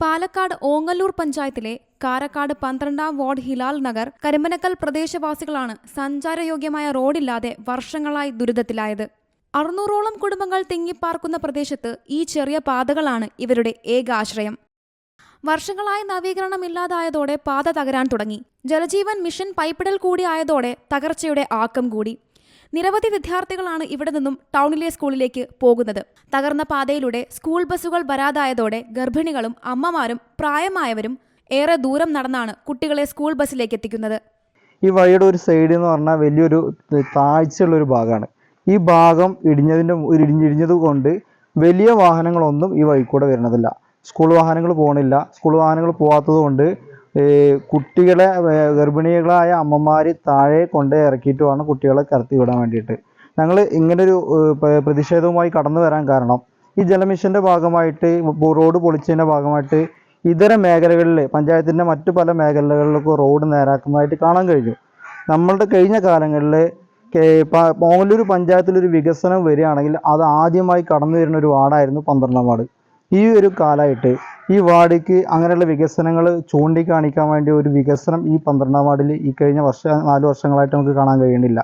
പാലക്കാട് ഓങ്ങല്ലൂർ പഞ്ചായത്തിലെ കാരക്കാട് പന്ത്രണ്ടാം വാർഡ് ഹിലാൽ നഗർ കരിമനക്കൽ പ്രദേശവാസികളാണ് സഞ്ചാരയോഗ്യമായ റോഡില്ലാതെ വർഷങ്ങളായി ദുരിതത്തിലായത്. അറുന്നൂറോളം കുടുംബങ്ങൾ തിങ്ങിപ്പാർക്കുന്ന പ്രദേശത്ത് ഈ ചെറിയ പാതകളാണ് ഇവരുടെ ഏക ആശ്രയം. വർഷങ്ങളായി നവീകരണമില്ലാതായതോടെ പാത തകരാൻ തുടങ്ങി. ജലജീവൻ മിഷൻ പൈപ്പിടൽ കൂടി ആയതോടെ തകർച്ചയുടെ ആക്കം കൂടി. നിരവധി വിദ്യാർത്ഥികളാണ് ഇവിടെ നിന്നും ടൗണിലെ സ്കൂളിലേക്ക് പോകുന്നത്. തകർന്ന പാതയിലൂടെ സ്കൂൾ ബസ്സുകൾ വരാതായതോടെ ഗർഭിണികളും അമ്മമാരും പ്രായമായവരും ഏറെ ദൂരം നടന്നാണ് കുട്ടികളെ സ്കൂൾ ബസ്സിലേക്ക് എത്തിക്കുന്നത്. ഈ വഴിയുടെ ഒരു സൈഡ് എന്ന് പറഞ്ഞാൽ വലിയൊരു താഴ്ചയുള്ള ഒരു ഭാഗമാണ് ഈ ഭാഗം ഇടിഞ്ഞതിന്റെ ഇടിഞ്ഞിടിഞ്ഞത് കൊണ്ട് വലിയ വാഹനങ്ങളൊന്നും ഈ വഴി വരുന്നതില്ല. സ്കൂൾ വാഹനങ്ങൾ പോകണില്ല സ്കൂൾ വാഹനങ്ങൾ പോകാത്തത് കൊണ്ട് കുട്ടികളെ ഗർഭിണികളായ അമ്മമാർ താഴെ കൊണ്ട് ഇറക്കിയിട്ടുമാണ് കുട്ടികളെ കടത്തി വിടാൻ വേണ്ടിയിട്ട്. ഞങ്ങൾ ഇങ്ങനൊരു പ്രതിഷേധവുമായി കടന്നു വരാൻ കാരണം ഈ ജലമിഷന്റെ ഭാഗമായിട്ട് റോഡ് പൊളിച്ചതിന്റെ ഭാഗമായിട്ട് ഇതര മേഖലകളിൽ പഞ്ചായത്തിന്റെ മറ്റു പല മേഖലകളിലൊക്കെ റോഡ് നേരാക്കുന്നതായിട്ട് കാണാൻ കഴിഞ്ഞു. നമ്മളുടെ കഴിഞ്ഞ കാലങ്ങളിൽ മോങ്ങല്ലൂർ പഞ്ചായത്തിലൊരു വികസനം വരികയാണെങ്കിൽ അത് ആദ്യമായി കടന്നു വരുന്ന ഒരു വാർഡായിരുന്നു പന്ത്രണ്ടാം വാർഡ്. ഈ ഒരു കാലമായിട്ട് ഈ വാർഡിക്ക് അങ്ങനെയുള്ള വികസനങ്ങൾ ചൂണ്ടിക്കാണിക്കാൻ വേണ്ടി ഒരു വികസനം ഈ പന്ത്രണ്ടാം വാർഡിൽ ഈ കഴിഞ്ഞ വർഷ നാല് വർഷങ്ങളായിട്ട് നമുക്ക് കാണാൻ കഴിയുന്നില്ല.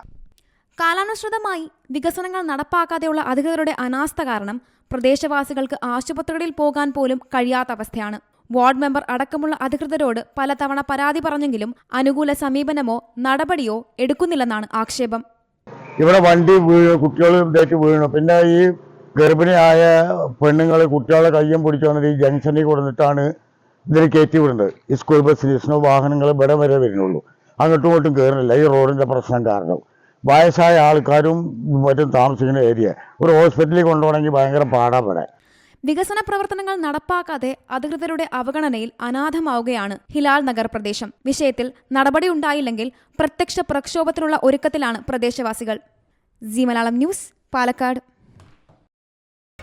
കാലാനുസൃതമായി വികസനങ്ങൾ നടപ്പാക്കാതെയുള്ള അധികൃതരുടെ അനാസ്ഥ കാരണം പ്രദേശവാസികൾക്ക് ആശുപത്രികളിൽ പോകാൻ പോലും കഴിയാത്ത അവസ്ഥയാണ്. വാർഡ് മെമ്പർ അടക്കമുള്ള അധികൃതരോട് പലതവണ പരാതി പറഞ്ഞെങ്കിലും അനുകൂല സമീപനമോ നടപടിയോ എടുക്കുന്നില്ലെന്നാണ് ആക്ഷേപം. ഇവിടെ വണ്ടി വീണു കുട്ടികളും വീണു. പിന്നെ ഈ ഗർഭിണിയായ പെണ്ണുങ്ങൾ കുട്ടികളെ കയ്യും പിടിച്ചു വന്നിട്ട് ഈ ജംഗ്ഷനിൽ കൊടുത്തിട്ടാണ് ഇതിന് കയറ്റി വിടുന്നത്. ഈ സ്കൂൾ ബസ് ലിസ്റ്റിനോ വാഹനങ്ങൾ ഇവിടെ വരെ വരുന്നുള്ളൂ. അങ്ങോട്ടും ഇങ്ങോട്ടും കയറുന്നില്ല ഈ റോഡിന്റെ പ്രശ്നം കാരണം. വയസ്സായ ആൾക്കാരും മറ്റും താമസിക്കുന്ന ഏരിയ ഒരു ഹോസ്പിറ്റലിൽ കൊണ്ടുപോകണമെങ്കിൽ ഭയങ്കര പാടാ ഇവിടെ. വികസന പ്രവർത്തനങ്ങൾ നടപ്പാക്കാതെ അധികൃതരുടെ അവഗണനയിൽ അനാഥമാവുകയാണ് ഹിലാൽ നഗർ പ്രദേശം. വിഷയത്തിൽ നടപടി ഉണ്ടായില്ലെങ്കിൽ പ്രത്യക്ഷ പ്രക്ഷോഭത്തിനുള്ള ഒരുക്കത്തിലാണ് പ്രദേശവാസികൾ. Zee Malayalam news Palakkad.